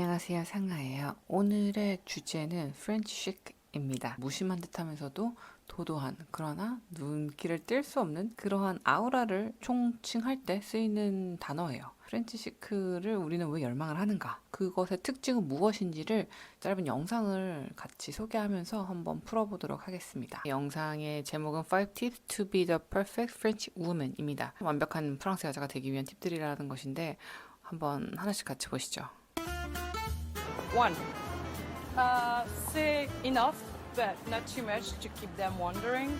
안녕하세요 상아예요. 오늘의 주제는 프렌치 식입니다. 무심한 듯 하면서도 도도한 그러나 눈길을 뗄 수 없는 그러한 아우라를 총칭할 때 쓰이는 단어예요. 프렌치 시크를 우리는 왜 열망을 하는가? 그것의 특징은 무엇인지를 짧은 영상을 같이 소개하면서 한번 풀어보도록 하겠습니다. 이 영상의 제목은 5 Tips to be the Perfect French Woman입니다. 완벽한 프랑스 여자가 되기 위한 팁들이라는 것인데 한번 하나씩 같이 보시죠. One, uh, say enough, but not too much to keep them wondering.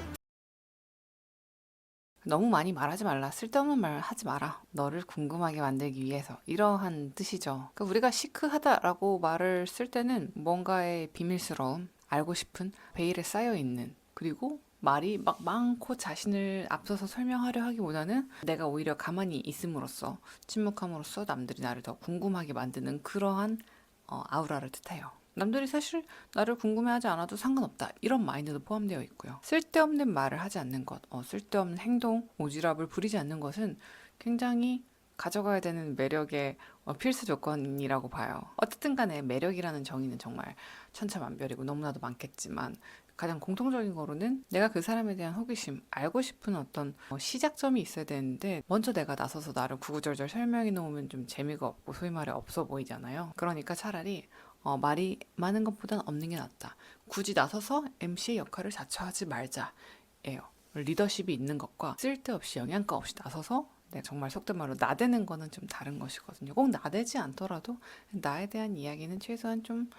너무 많이 말하지 말라. 쓸데없는 말 하지 마라. 너를 궁금하게 만들기 위해서. 이러한 뜻이죠. 그러니까 우리가 시크하다라고 말을 쓸 때는 뭔가의 비밀스러움, 알고 싶은 베일에 쌓여 있는 그리고 말이 막 많고 자신을 앞서서 설명하려 하기보다는 내가 오히려 가만히 있음으로써 침묵함으로써 남들이 나를 더 궁금하게 만드는 그러한 어, 아우라를 뜻해요. 남들이 사실 나를 궁금해하지 않아도 상관없다 이런 마인드도 포함되어 있고요. 쓸데없는 말을 하지 않는 것, 어, 쓸데없는 행동, 오지랖을 부리지 않는 것은 굉장히 가져가야 되는 매력의 어, 필수 조건이라고 봐요. 어쨌든 간에 매력이라는 정의는 정말 천차만별이고 너무나도 많겠지만 가장 공통적인 거로는 내가 그 사람에 대한 호기심, 알고 싶은 어떤 어, 시작점이 있어야 되는데 먼저 내가 나서서 나를 구구절절 설명해 놓으면 좀 재미가 없고 소위 말해 없어 보이잖아요. 그러니까 차라리 어, 말이 많은 것보단 없는 게 낫다. 굳이 나서서 MC의 역할을 자처하지 말자예요. 리더십이 있는 것과 쓸데없이 영양가 없이 나서서 네, 정말 속된 말로 나대는 거는 좀 다른 것이거든요. 꼭 나대지 않더라도 나에 대한 이야기는 최소한 좀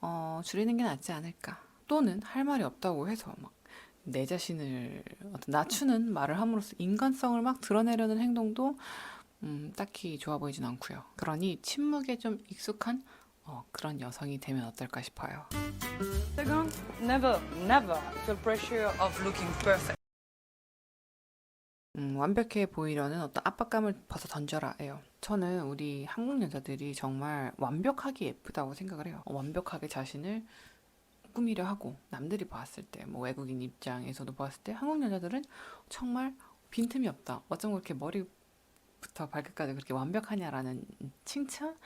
어, 줄이는 게 낫지 않을까. 또는 할 말이 없다고 해서 막 내 자신을 어떤 낮추는 말을 함으로써 인간성을 막 드러내려는 행동도 음, 딱히 좋아 보이진 않고요. 그러니 침묵에 좀 익숙한 어, 그런 여성이 되면 어떨까 싶어요. Second, never, never feel pressure of looking perfect. 음, 완벽해 보이려는 어떤 압박감을 벗어 던져라예요. 저는 우리 한국 여자들이 정말 완벽하게 예쁘다고 생각을 해요. 어, 완벽하게 자신을 꾸미려 하고 남들이 봤을 때, 뭐 외국인 입장에서도 봤을 때 한국 여자들은 정말 빈틈이 없다. 어쩜 그렇게 머리부터 발끝까지 그렇게 완벽하냐라는 칭찬을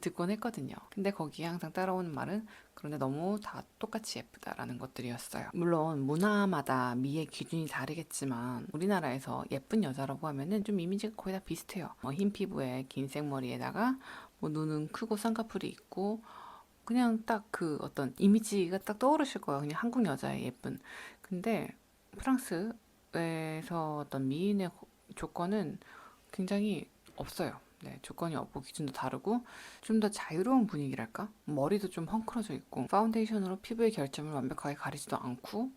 듣곤 했거든요. 근데 거기에 항상 따라오는 말은 그런데 너무 다 똑같이 예쁘다라는 것들이었어요. 물론 문화마다 미의 기준이 다르겠지만 우리나라에서 예쁜 여자라고 하면은 좀 이미지가 거의 다 비슷해요. 뭐 흰 피부에 긴 생머리에다가 뭐 눈은 크고 쌍꺼풀이 있고 그냥 딱 그 어떤 이미지가 딱 떠오르실 거예요. 그냥 한국 여자의 예쁜. 근데 프랑스에서 어떤 미인의 조건은 굉장히 없어요. 네, 조건이 없고 기준도 다르고 좀 더 자유로운 분위기랄까? 머리도 좀 헝클어져 있고 파운데이션으로 피부의 결점을 완벽하게 가리지도 않고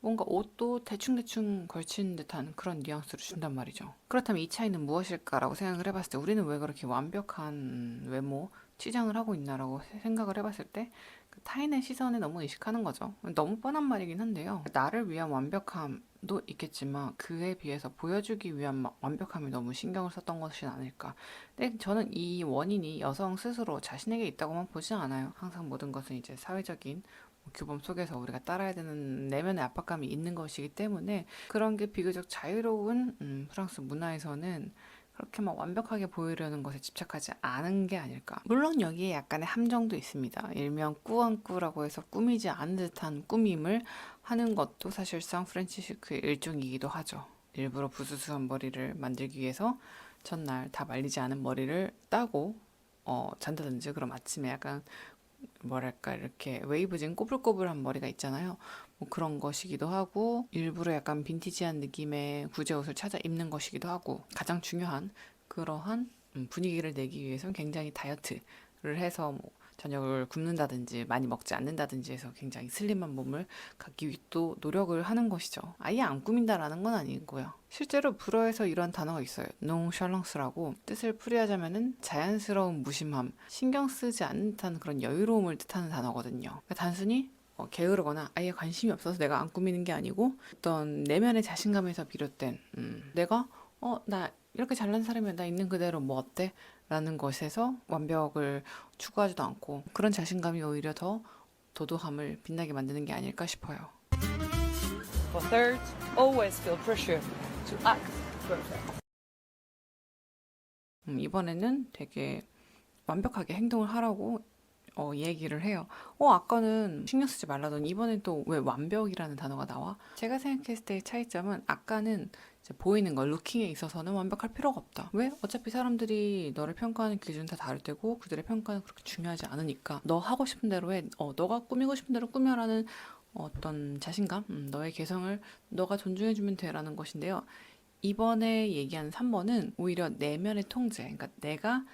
뭔가 옷도 대충대충 걸친 듯한 그런 뉘앙스를 준단 말이죠. 그렇다면 이 차이는 무엇일까라고 생각을 해봤을 때 우리는 왜 그렇게 완벽한 외모, 치장을 하고 있나라고 생각을 해봤을 때그 타인의 시선에 너무 의식하는 거죠. 너무 뻔한 말이긴 한데요. 나를 위한 완벽함도 있겠지만 그에 비해서 보여주기 위한 마- 완벽함이 너무 신경을 썼던 것이 아닐까. 근데 저는 이 원인이 여성 스스로 자신에게 있다고만 보지 않아요. 항상 모든 것은 이제 사회적인 뭐 규범 속에서 우리가 따라야 되는 내면의 압박감이 있는 것이기 때문에 그런 게 비교적 자유로운 음, 프랑스 문화에서는 그렇게 막 완벽하게 보이려는 것에 집착하지 않은 게 아닐까. 물론 여기에 약간의 함정도 있습니다. 일명 꾸안꾸라고 해서 꾸미지 않은 듯한 꾸밈을 하는 것도 사실상 프렌치 시크의 일종이기도 하죠. 일부러 부스스한 머리를 만들기 위해서 전날 다 말리지 않은 머리를 따고 어, 잔다든지 그럼 아침에 약간 뭐랄까 이렇게 웨이브진 꼬불꼬불한 머리가 있잖아요. 뭐 그런 것이기도 하고 일부러 약간 빈티지한 느낌의 구제 옷을 찾아 입는 것이기도 하고 가장 중요한 그러한 음, 분위기를 내기 위해서는 굉장히 다이어트를 해서 뭐 저녁을 굶는다든지 많이 먹지 않는다든지 해서 굉장히 슬림한 몸을 갖기 위해 또 노력을 하는 것이죠. 아예 안 꾸민다라는 건 아니고요. 실제로 불어에서 이런 단어가 있어요. 농샬랑스라고 뜻을 풀이하자면은 자연스러운 무심함, 신경 쓰지 않는 듯한 그런 여유로움을 뜻하는 단어거든요. 그러니까 단순히 어, 게으르거나 아예 관심이 없어서 내가 안 꾸미는 게 아니고 어떤 내면의 자신감에서 비롯된 음, 내가 어 나 이렇게 잘난 사람이야 나 있는 그대로 뭐 어때? 라는 것에서 완벽을 추구하지도 않고 그런 자신감이 오히려 더 도도함을 빛나게 만드는 게 아닐까 싶어요. For third, always feel pressure to act perfect. 음, 이번에는 되게 완벽하게 행동을 하라고 어, 얘기를 해요. 어, 아까는 신경 쓰지 말라더니 이번엔 또 왜 완벽이라는 단어가 나와? 제가 생각했을 때의 차이점은 아까는 보이는 걸 루킹에 있어서는 완벽할 필요가 없다. 왜? 어차피 사람들이 너를 평가하는 기준은 다 다를 테고 그들의 평가는 그렇게 중요하지 않으니까 너 하고 싶은 대로 해. 어, 너가 꾸미고 싶은 대로 꾸며라는 어떤 자신감, 음, 너의 개성을 너가 존중해주면 돼라는 것인데요. 이번에 얘기한 3번은 오히려 내면의 통제, 그러니까 내가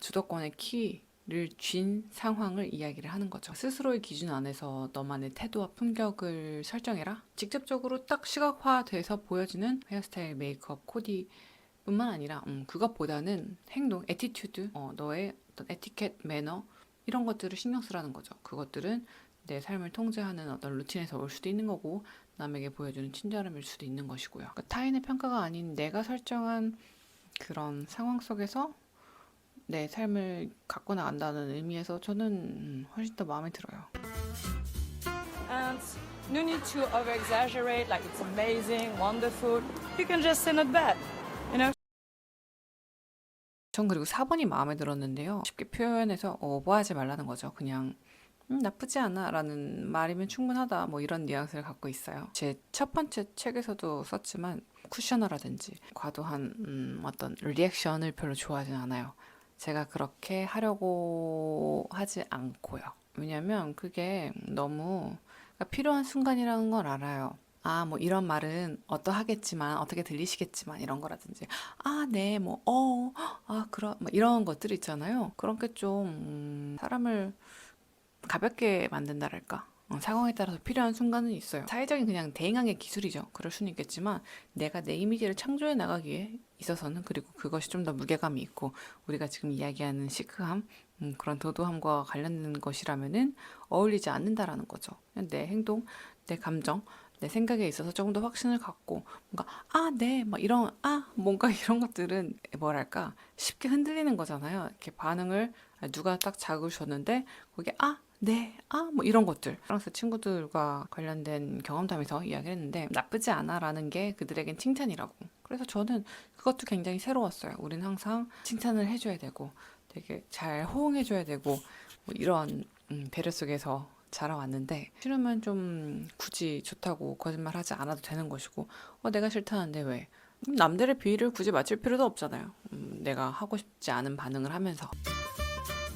주도권의 키 를쥔 상황을 이야기를 하는 거죠. 스스로의 기준 안에서 너만의 태도와 품격을 설정해라. 직접적으로 딱 시각화돼서 보여지는 헤어스타일, 메이크업, 코디 뿐만 아니라 음, 그것보다는 행동, 에티튜드, 어, 너의 어떤 에티켓, 매너 이런 것들을 신경 쓰라는 거죠. 그것들은 내 삶을 통제하는 어떤 루틴에서 올 수도 있는 거고 남에게 보여주는 친절함일 수도 있는 것이고요. 그러니까 타인의 평가가 아닌 내가 설정한 그런 상황 속에서 내 삶을 갖고 나간다는 의미에서 저는 음, 훨씬 더 마음에 들어요. And no need to over exaggerate, like it's amazing, wonderful. You can just say not bad. You know? 전 그리고 4번이 마음에 들었는데요. 쉽게 표현해서 오버하지 말라는 거죠. 그냥 음, 나쁘지 않아 라는 말이면 충분하다 뭐 이런 뉘앙스를 갖고 있어요. 제 첫 번째 책에서도 썼지만 쿠셔너라든지 과도한 음, 어떤 리액션을 별로 좋아하진 않아요. 제가 그렇게 하려고 하지 않고요. 왜냐면 그게 너무 그러니까 필요한 순간이라는 걸 알아요. 아, 뭐 이런 말은 어떠하겠지만 어떻게 들리시겠지만 이런 거라든지 아, 네, 뭐 어, 아, 그런 뭐 이런 것들 있잖아요. 그런 게 좀 음, 사람을 가볍게 만든다랄까. 어, 상황에 따라서 필요한 순간은 있어요. 사회적인 그냥 대응하의 기술이죠. 그럴 수는 있겠지만 내가 내 이미지를 창조해 나가기에 있어서는 그리고 그것이 좀 더 무게감이 있고 우리가 지금 이야기하는 시크함 음, 그런 도도함과 관련된 것이라면은 어울리지 않는다라는 거죠. 내 행동, 내 감정, 내 생각에 있어서 조금 더 확신을 갖고 뭔가 아, 네, 막 이런 아, 뭔가 이런 것들은 뭐랄까 쉽게 흔들리는 거잖아요. 이렇게 반응을 누가 딱 줬는데 거기에 아, 네, 아, 뭐 이런 것들. 프랑스 친구들과 관련된 경험담에서 이야기를 했는데 나쁘지 않아라는 게 그들에겐 칭찬이라고. 그래서 저는 그것도 굉장히 새로웠어요. 우린 항상 칭찬을 해줘야 되고 되게 잘 호응해줘야 되고 뭐 이런 음, 배려 속에서 자라왔는데 싫으면 좀 굳이 좋다고 거짓말하지 않아도 되는 것이고 어, 내가 싫다는데 왜? 음, 남들의 비위를 굳이 맞출 필요도 없잖아요. 음, 내가 하고 싶지 않은 반응을 하면서.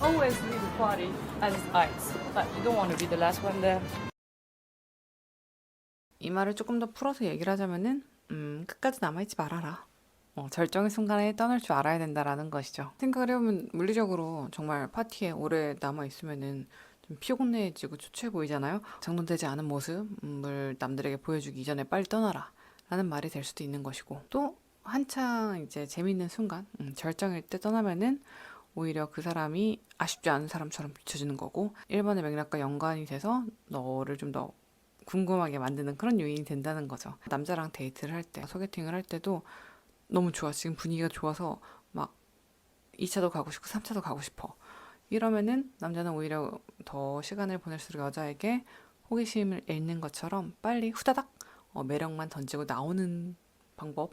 Always leave a party as ice. Like you don't want to be the last one there. 이 말을 조금 더 풀어서 얘기를 하자면은 음, 끝까지 남아있지 말아라. 어, 절정의 순간에 떠날 줄 알아야 된다라는 것이죠. 생각을 해보면 물리적으로 정말 파티에 오래 남아있으면은 좀 피곤해지고 초췌해 보이잖아요. 정돈되지 않은 모습을 남들에게 보여주기 이전에 빨리 떠나라. 라는 말이 될 수도 있는 것이고 또 한창 이제 재밌는 순간 음, 절정일 때 떠나면은 오히려 그 사람이 아쉽지 않은 사람처럼 비춰지는 거고 1번의 맥락과 연관이 돼서 너를 좀 더 궁금하게 만드는 그런 요인이 된다는 거죠. 남자랑 데이트를 할 때, 소개팅을 할 때도 너무 좋아. 지금 분위기가 좋아서 막 2차도 가고 싶고 3차도 가고 싶어. 이러면은 남자는 오히려 더 시간을 보낼수록 여자에게 호기심을 잃는 것처럼 빨리 후다닥 어, 매력만 던지고 나오는 방법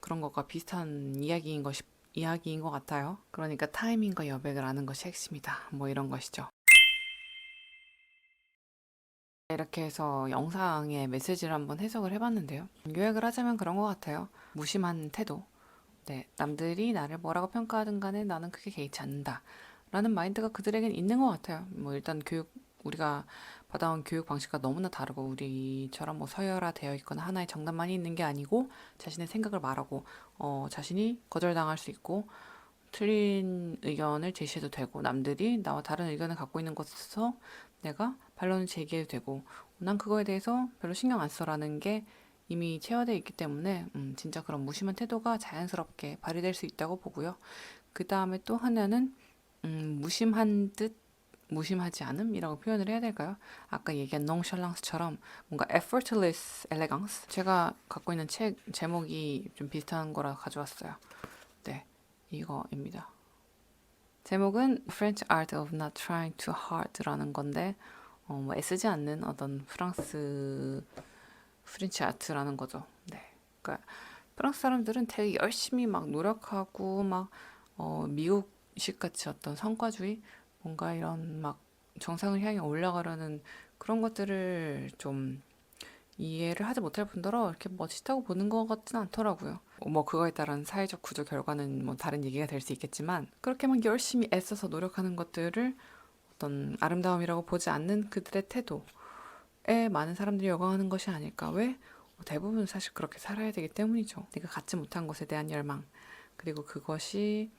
그런 것과 비슷한 이야기인 것이 이야기인 것 같아요. 그러니까 타이밍과 여백을 아는 것이 핵심이다. 뭐 이런 것이죠. 이렇게 해서 영상의 메시지를 한번 해석을 해봤는데요. 요약을 하자면 그런 것 같아요. 무심한 태도. 네, 남들이 나를 뭐라고 평가하든 간에 나는 크게 개의치 않는다. 라는 마인드가 그들에겐 있는 것 같아요. 뭐 일단 교육, 우리가 받아온 교육 방식과 너무나 다르고 우리처럼 뭐 서열화 되어 있거나 하나의 정답만이 있는 게 아니고 자신의 생각을 말하고 어, 자신이 거절당할 수 있고 틀린 의견을 제시해도 되고 남들이 나와 다른 의견을 갖고 있는 것에서 내가 반론을 제기해도 되고 난 그거에 대해서 별로 신경 안 써라는 게 이미 체화되어 있기 때문에 음, 진짜 그런 무심한 태도가 자연스럽게 발휘될 수 있다고 보고요. 그 다음에 또 하나는 음, 무심한 듯 무심하지 않음이라고 표현을 해야 될까요? 아까 얘기한 nonchalance처럼 뭔가 effortless elegance 제가 갖고 있는 책 제목이 좀 비슷한 거라 가져왔어요. 네, 이거입니다. 제목은 French Art of Not Trying Too Hard라는 건데 어, 뭐 애쓰지 않는 어떤 프랑스 프렌치 아트라는 거죠. 네, 그러니까 프랑스 사람들은 되게 열심히 막 노력하고 막 어, 미국 식 같이 어떤 성과주의 뭔가 이런 막 정상을 향해 올라가려는 그런 것들을 좀 이해를 하지 못할 뿐더러 이렇게 멋있다고 보는 것 같진 않더라고요. 뭐 그거에 따른 사회적 구조 결과는 뭐 다른 얘기가 될 수 있겠지만 그렇게 막 열심히 애써서 노력하는 것들을 어떤 아름다움이라고 보지 않는 그들의 태도에 많은 사람들이 열광하는 것이 아닐까. 왜? 대부분 사실 그렇게 살아야 되기 때문이죠. 내가 갖지 못한 것에 대한 열망. 그리고 그것이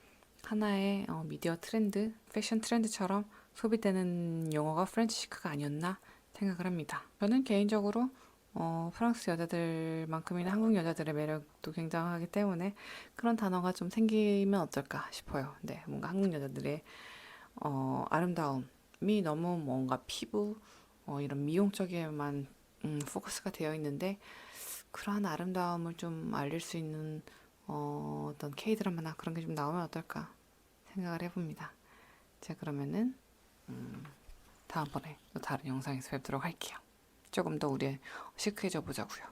하나의 어, 미디어 트렌드, 패션 트렌드처럼 소비되는 용어가 프렌치 시크가 아니었나 생각을 합니다. 저는 개인적으로 어, 프랑스 여자들만큼이나 한국 여자들의 매력도 굉장하기 때문에 그런 단어가 좀 생기면 어떨까 싶어요. 네, 뭔가 한국 여자들의 어, 아름다움이 너무 뭔가 피부 어, 이런 미용적에만 음, 포커스가 되어 있는데 그러한 아름다움을 좀 알릴 수 있는 어, 어떤 K 드라마나 그런 게 좀 나오면 어떨까 생각을 해봅니다. 자 그러면은 음, 다음번에 또 다른 영상에서 뵙도록 할게요. 조금 더 우리 시크해져 보자고요.